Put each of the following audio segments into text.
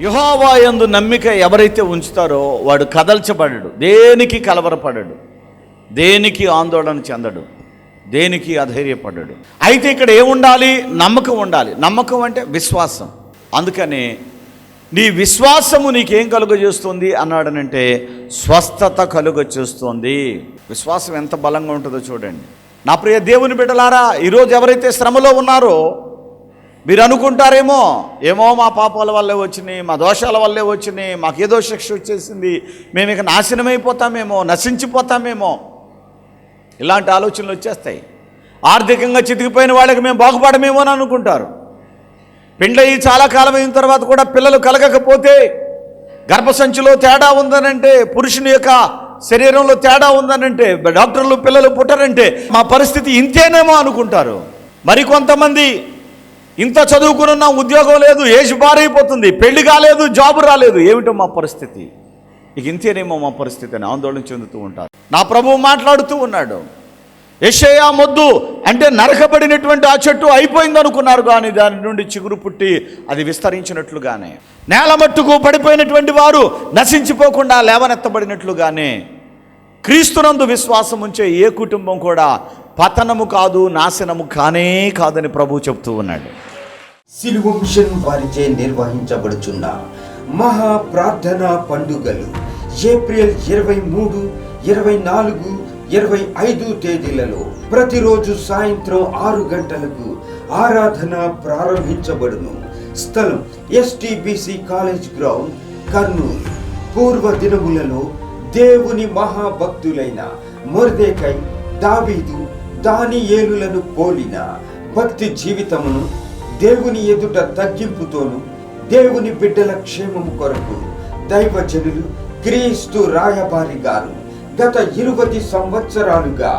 యహోవా యందు నమ్మిక ఎవరైతే ఉంచుతారో వాడు కదల్చబడడు. దేనికి కలవరపడడు? దేనికి ఆందోళన చెందడు? దేనికి అధైర్యపడడు? అయితే ఇక్కడ ఏముండాలి? నమ్మకం ఉండాలి. నమ్మకం అంటే విశ్వాసం. అందుకని నీ విశ్వాసము నీకేం కలుగజేస్తుంది? అన్నాడనంటే స్వస్థత కలుగజేస్తుంది. విశ్వాసం ఎంత బలంగా ఉంటుందో చూడండి. నా ప్రియ దేవుని బిడ్డలారా ఈరోజు ఎవరైతే శ్రమలో ఉన్నారో మీరు అనుకుంటారేమో ఏమో మా పాపాల వల్లే వచ్చినాయి మా దోషాల వల్లే వచ్చినాయి మాకేదో శిక్ష వచ్చేసింది మేము ఇక నాశనమైపోతామేమో నశించిపోతామేమో. ఇలాంటి ఆలోచనలు వచ్చేస్తాయి. ఆర్థికంగా చితికిపోయిన వాళ్ళకి మేము బాగుపడమేమో అని అనుకుంటారు. పెండ్లయ్యి చాలా కాలం అయిన తర్వాత కూడా పిల్లలు కలగకపోతే గర్భసంచిలో తేడా ఉందనంటే పురుషుని యొక్క శరీరంలో తేడా ఉందనంటే డాక్టర్లు పిల్లలు పుట్టరంటే మా పరిస్థితి ఇంతేనేమో అనుకుంటారు. మరికొంతమంది ఇంత చదువుకున్న ఉద్యోగం లేదు ఏజ్ బారైపోతుంది పెళ్ళి కాలేదు జాబు రాలేదు. ఏమిటో మా పరిస్థితి? ఇక ఇంతేనేమో మా పరిస్థితి అని ఆందోళన చెందుతూ ఉంటారు. నా ప్రభువు మాట్లాడుతూ ఉన్నాడు. యషయా మొద్దు అంటే నరకబడినటువంటి ఆ చెట్టు అయిపోయింది అనుకున్నారు కానీ దాని నుండి చిగురు పుట్టి అది విస్తరించినట్లుగానే. నేల మట్టుకు పడిపోయినటువంటి వారు నశించిపోకుండా లేవనెత్తబడినట్లుగానే. క్రీస్తునందు విశ్వాసం ఉంచే ఏ కుటుంబం కూడా పతనము కాదు నాశనము కానే కాదని ప్రభు చెప్తూ ఉన్నాడు. సిలువ మిషన్ వారిచే నిర్వహించబడుచున్న మహా ప్రార్థన పండుగలు ఏప్రిల్ ఇరవై మూడు ఇరవై నాలుగు ఇరవై ఐదు తేదీలలో ప్రతిరోజు సాయంత్రం ఆరు గంటలకు ఆరాధన ప్రారంభించబడును. స్థలం ఎస్టిబిసి కాలేజ్ గ్రౌండ్ కర్నూలు. పూర్వ దినములలో దేవుని మహాభక్తులైన మొర్దేకై దావీదు దానియేలులను పోలిన భక్తి జీవితమును దేవుని ఎదుట తగ్గింపుతోను దేవుని బిడ్డల క్షేమము కొరకు దైవజనులు క్రీస్తు రాయబారి గారు గత ఇరువది సంవత్సరాలుగా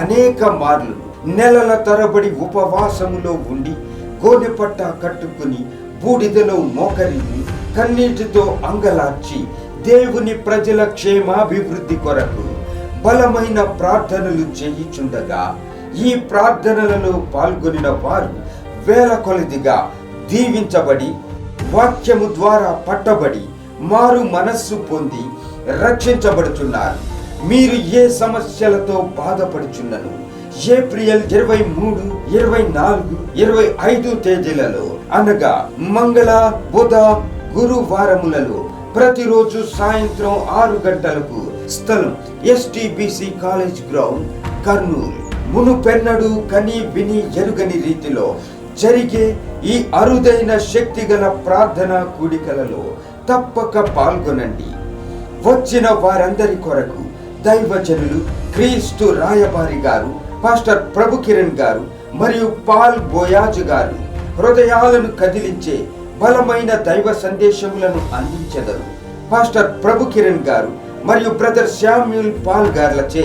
అనేక మార్లు నెలల తరబడి ఉపవాసములో ఉండి గోనెపట్ట కట్టుకుని బూడిదలో మోకరిని కన్నీటితో అంగలార్చి దేవుని ప్రజల క్షేమాభివృద్ధి కొరకు బలమైన ప్రార్థనలు చేయిచుండగా ఈ ప్రార్థనలలో పాల్గొనిన వారు వేల కొలదిగా దీవించబడి వాక్యము ద్వారా పట్టబడి మారు మనస్సు పొంది రక్షించబడుతున్నారు మీరు ఏ సమస్యలతో బాధపడుచున్నను? ఏప్రిల్ ఇరవై మూడు ఇరవై నాలుగు ఇరవై ఐదు తేదీలలో అనగా మంగళ బుధ గురువారములలో ప్రతిరోజు సాయంత్రం ఆరు గంటలకు స్థలం ఎస్టిబిసి కాలేజ్ గ్రౌండ్ కర్నూలు. మునుపెన్నడు కని విని ఎరుగని రీతిలో జరిగే ఈ అరుదైన శక్తిగల ప్రార్థన కూడికలలో తప్పక పాల్గొనండి. వచ్చిన వారందరి కొరకు దైవజనులు క్రీస్తు రాయబారి గారు పాస్టర్ ప్రభు కిరణ్ గారు మరియు పాల్ బోయాజు గారు హృదయాలను కదిలించే బలమైన దైవ సందేశములను అందించెదరు. పాస్టర్ ప్రభు కిరణ్ గారు మరియు బ్రదర్ శామ్యూల్ పాల్ గార్లచే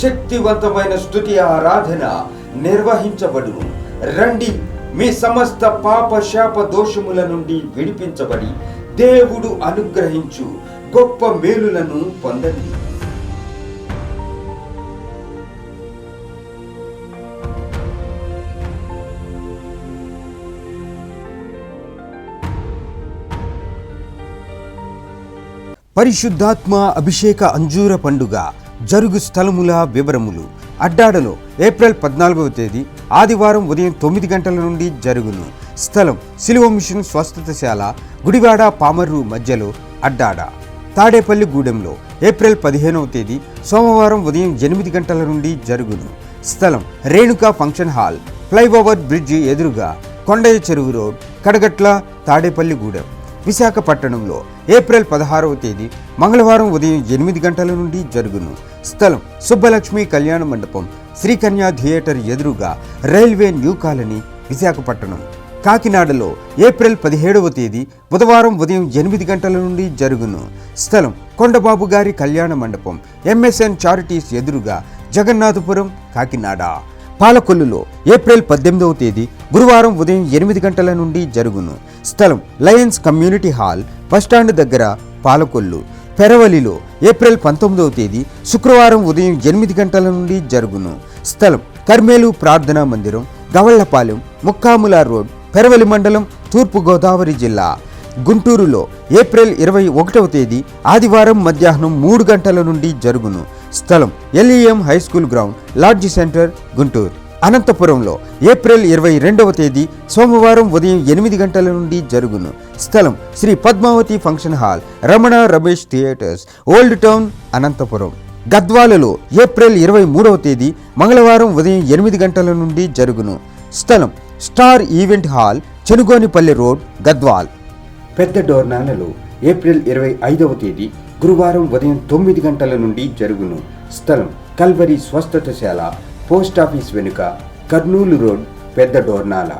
శక్తివంతమైన స్తుతి ఆరాధన నిర్వహించబడును. రండి మీ సమస్త పాప శాప దోషముల నుండి విడిపించబడి దేవుడు అనుగ్రహించు గొప్ప మేలులను పొందండి. పరిశుద్ధాత్మ అభిషేక అంజూర పండుగ జరుగు స్థలముల వివరములు అడ్డాడలో ఏప్రిల్ పద్నాలుగవ తేదీ ఆదివారం ఉదయం తొమ్మిది గంటల నుండి జరుగును. స్థలం సిలువ మిషన్ స్వస్థతశాల గుడివాడ పామర్రు మధ్యలో అడ్డాడ. తాడేపల్లి గూడెంలో ఏప్రిల్ పదిహేనవ తేదీ సోమవారం ఉదయం ఎనిమిది గంటల నుండి జరుగును. స్థలం Renuka function hall flyover bridge ఎదురుగా కొండయ్య చెరువు రోడ్ కడగట్ల తాడేపల్లి విశాఖపట్టణంలో విశాఖపట్నంలో ఏప్రిల్ పదహారవ తేదీ మంగళవారం ఉదయం ఎనిమిది గంటల నుండి జరుగును. స్థలం సుబ్బలక్ష్మి కళ్యాణ మండపం శ్రీకన్యా థియేటర్ ఎదురుగా రైల్వే న్యూ కాలనీ విశాఖపట్నం. కాకినాడలో ఏప్రిల్ పదిహేడవ తేదీ బుధవారం ఉదయం ఎనిమిది గంటల నుండి జరుగును. స్థలం కొండబాబు గారి కళ్యాణ మండపం ఎంఎస్ఎన్ చారిటీస్ ఎదురుగా జగన్నాథపురం కాకినాడ. పాలకొల్లులో ఏప్రిల్ పద్దెనిమిదవ తేదీ గురువారం ఉదయం ఎనిమిది గంటల నుండి జరుగును. స్థలం లయన్స్ కమ్యూనిటీ హాల్ బస్టాండ్ దగ్గర పాలకొల్లు. పెరవలిలో ఏప్రిల్ పంతొమ్మిదవ తేదీ శుక్రవారం ఉదయం ఎనిమిది గంటల నుండి జరుగును. స్థలం కర్మేలు ప్రార్థనా మందిరం గవళ్ళపాలెం ముక్కాముల రోడ్ పెరవలి మండలం తూర్పు గోదావరి జిల్లా. గుంటూరులో ఏప్రిల్ ఇరవై ఒకటవ తేదీ ఆదివారం మధ్యాహ్నం మూడు గంటల నుండి జరుగును. స్థలం LEM high school ground lodge centre Guntur. అనంతపురంలో ఏప్రిల్ ఇరవై రెండవ తేదీ సోమవారం ఉదయం ఎనిమిది గంటల నుండి జరుగును. స్థలం Sri Padmavathi function hall Ramana Ramesh theatres old town Anantapur. గద్వాలలో April ఇరవై మూడవ తేదీ మంగళవారం ఉదయం ఎనిమిది గంటల నుండి జరుగును. స్థలం star event hall Chenugonipalli road Gadwal. పెద్ద డోర్నాలలో ఏప్రిల్ ఇరవై ఐదవ తేదీ గురువారం ఉదయం తొమ్మిది గంటల నుండి జరుగును. స్థలం కల్వరి స్వస్థతశాల పోస్ట్ ఆఫీస్ వెనుక కర్నూలు రోడ్ పెద్ద డోర్నాల.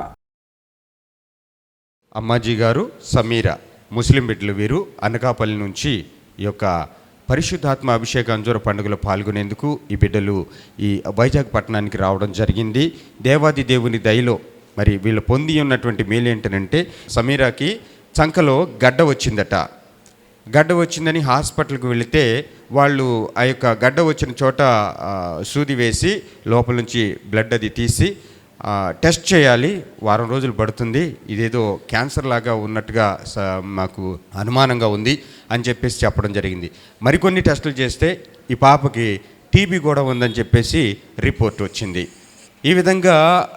అమ్మాజీ గారు సమీర ముస్లిం బిడ్డలు వీరు అనకాపల్లి నుంచి ఈ యొక్క పరిశుద్ధాత్మ అభిషేక అంజూర పండుగలో పాల్గొనేందుకు ఈ బిడ్డలు ఈ వైజాగ్ పట్టణానికి రావడం జరిగింది. దేవాది దేవుని దయలో మరి వీళ్ళు పొంది ఉన్నటువంటి మేలు ఏంటనంటే సమీరాకి చంకలో గడ్డ వచ్చిందట. గడ్డ వచ్చిందని హాస్పిటల్కి వెళితే వాళ్ళు ఆ యొక్క గడ్డ వచ్చిన చోట సూది వేసి లోపల నుంచి బ్లడ్ అది తీసి టెస్ట్ చేయాలి. వారం రోజులు పడుతుంది. ఇదేదో క్యాన్సర్ లాగా ఉన్నట్టుగా స- మాకు అనుమానంగా ఉంది అని చెప్పేసి చెప్పడం జరిగింది. మరికొన్ని టెస్టులు చేస్తే ఈ పాపకి టీబీ కూడా ఉందని చెప్పేసి రిపోర్ట్ వచ్చింది. ఈ విధంగా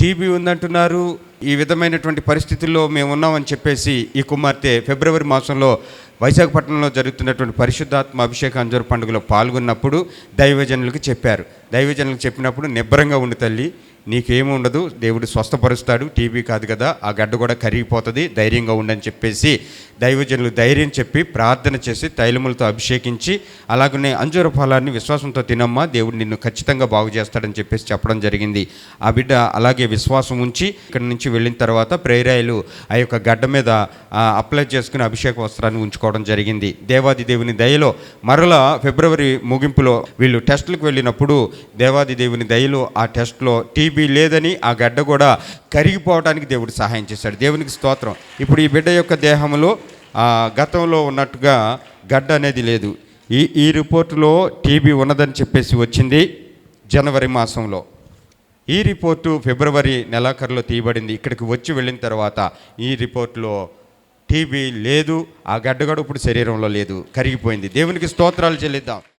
టీబీ ఉందంటున్నారు. ఈ విధమైనటువంటి పరిస్థితుల్లో మేము ఉన్నామని చెప్పేసి ఈ కుమార్తె ఫిబ్రవరి మాసంలో వైశాఖపట్నంలో జరుగుతున్నటువంటి పరిశుద్ధాత్మ అభిషేక పండుగలో పాల్గొన్నప్పుడు దైవజనులకు చెప్పారు. దైవజనులకు చెప్పినప్పుడు నిబ్బరంగా ఉండి తల్లి. నీకేమి ఉండదు దేవుడు స్వస్థపరుస్తాడు టీబీ కాదు కదా ఆ గడ్డ కూడా కరిగిపోతుంది ధైర్యంగా ఉండని చెప్పేసి దైవజనులు ధైర్యం చెప్పి ప్రార్థన చేసి తైలములతో అభిషేకించి అలాగనే అంజూర ఫలాన్ని విశ్వాసంతో తినమ్మా దేవుడు నిన్ను ఖచ్చితంగా బాగు చేస్తాడని చెప్పేసి చెప్పడం జరిగింది. ఆ బిడ్డ అలాగే విశ్వాసం ఉంచి ఇక్కడి నుంచి వెళ్ళిన తర్వాత ప్రేరాయలు ఆ యొక్క గడ్డ మీద అప్లై చేసుకుని అభిషేక వస్త్రాన్ని ఉంచుకోవడం జరిగింది. దేవాది దేవుని దయలో మరలా ఫిబ్రవరి ముగింపులో వీళ్ళు టెస్టులకు వెళ్ళినప్పుడు దేవాది దేవుని దయలో ఆ టెస్ట్లో టీబీ లేదని ఆ గడ్డ కూడా కరిగిపోవడానికి దేవుడు సహాయం చేశాడు. దేవునికి స్తోత్రం. ఇప్పుడు ఈ బిడ్డ యొక్క దేహంలో గతంలో ఉన్నట్టుగా గడ్డ అనేది లేదు. ఈ ఈ రిపోర్టులో టీబీ ఉన్నదని చెప్పేసి వచ్చింది జనవరి మాసంలో. ఈ రిపోర్టు ఫిబ్రవరి నెలాఖరులో తీయబడింది. ఇక్కడికి వచ్చి వెళ్ళిన తర్వాత ఈ రిపోర్టులో టీబీ లేదు ఆ గడ్డగడు ఇప్పుడు శరీరంలో లేదు కరిగిపోయింది. దేవునికి స్తోత్రాలు చెల్లిద్దాం.